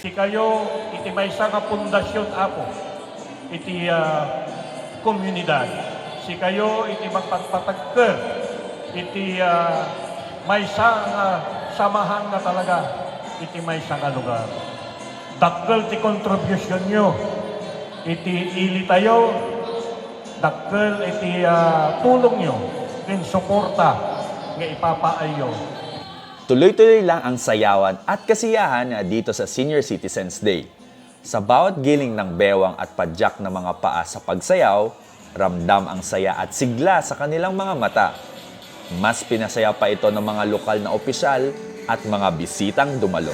Si kayo, iti may nga pundasyon ako, iti ah, komunidad. Si kayo, iti magpagpatagker, iti ah, may nga samahan nga talaga, iti may nga lugar. Dakkel ti kontribusyon nyo, iti ili tayo, dakkel iti ah, tulong nyo, kin suporta nga ipapaayo Tuloy-tuloy lang ang sayawan at kasiyahan na dito sa Senior Citizens Day. Sa bawat giling ng bewang at padyak ng mga paa sa pagsayaw, ramdam ang saya at sigla sa kanilang mga mata. Mas pinasaya pa ito ng mga lokal na opisyal at mga bisitang dumalo.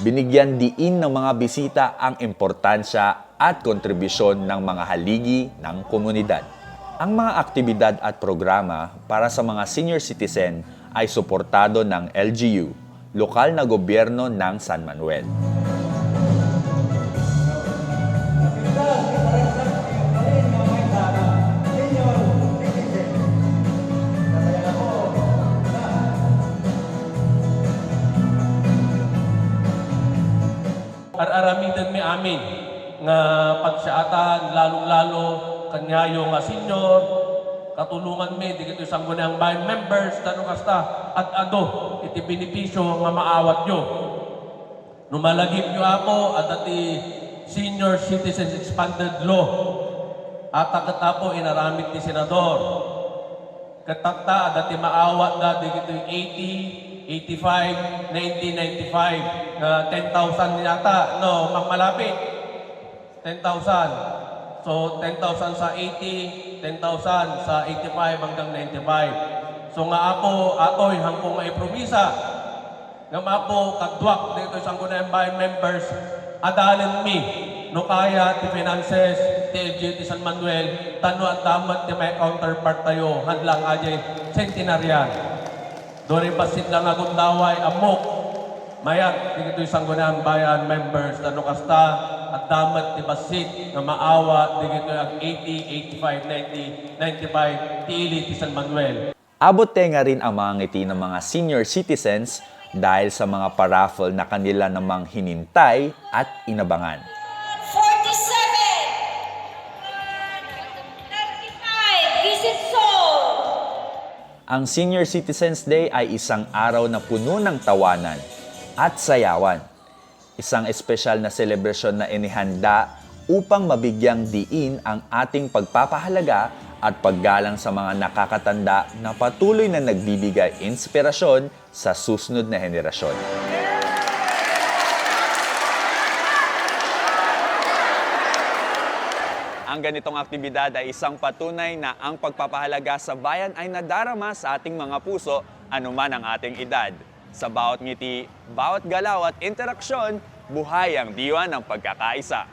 Binigyan diin ng mga bisita ang importansya at kontribusyon ng mga haligi ng komunidad. Ang mga aktibidad at programa para sa mga senior citizen ay suportado ng LGU, lokal na gobyerno ng San Manuel. Ar-aramidan mi amin nga pagsaatan lalong-lalo kanyayo nga senior. Katulungan mi di kito isang gunang bayan members tanong kasta at ado iti benepisyo nga maawat nyo. Numalagip nyo ako at ati senior citizens expanded law. At agad po inaramit ni senador. Katakta dati maawat na di kito yung 80, 85, 1995 na 10,000 yata. No magmalapit 10,000 so 10,000 sa 80 10,000 sa 85 hanggang 95 so nga ako atoy hangkong nga ipromisa nga mapo kadwak dito sa Sangguniang Bayan members adalan mi. No kaya ti finances ti ti San Manuel tano at damat ti may counterpart tayo. Hadlang ajay centenarian Dori basit lang akong daway amok mayat ti kito'y Sangguniang Bayan members tano kasta at damat ti basit nga maawa kito'y ang 80, 85, 90, 95 ti ili ti San Manuel Abot tenga rin ang mga ngiti ng mga senior citizens dahil sa mga paraffle na kanila namang hinintay at inabangan. Ang Senior Citizens Day ay isang araw na puno ng tawanan at sayawan. Isang espesyal na selebrasyon na inihanda upang mabigyang diin ang ating pagpapahalaga at paggalang sa mga nakakatanda na patuloy na nagbibigay inspirasyon sa susunod na henerasyon. Ang ganitong aktibidad ay isang patunay na ang pagpapahalaga sa bayan ay nadarama sa ating mga puso anuman ang ating edad. Sa bawat ngiti, bawat galaw at interaksyon, buhay ang diwa ng pagkakaisa.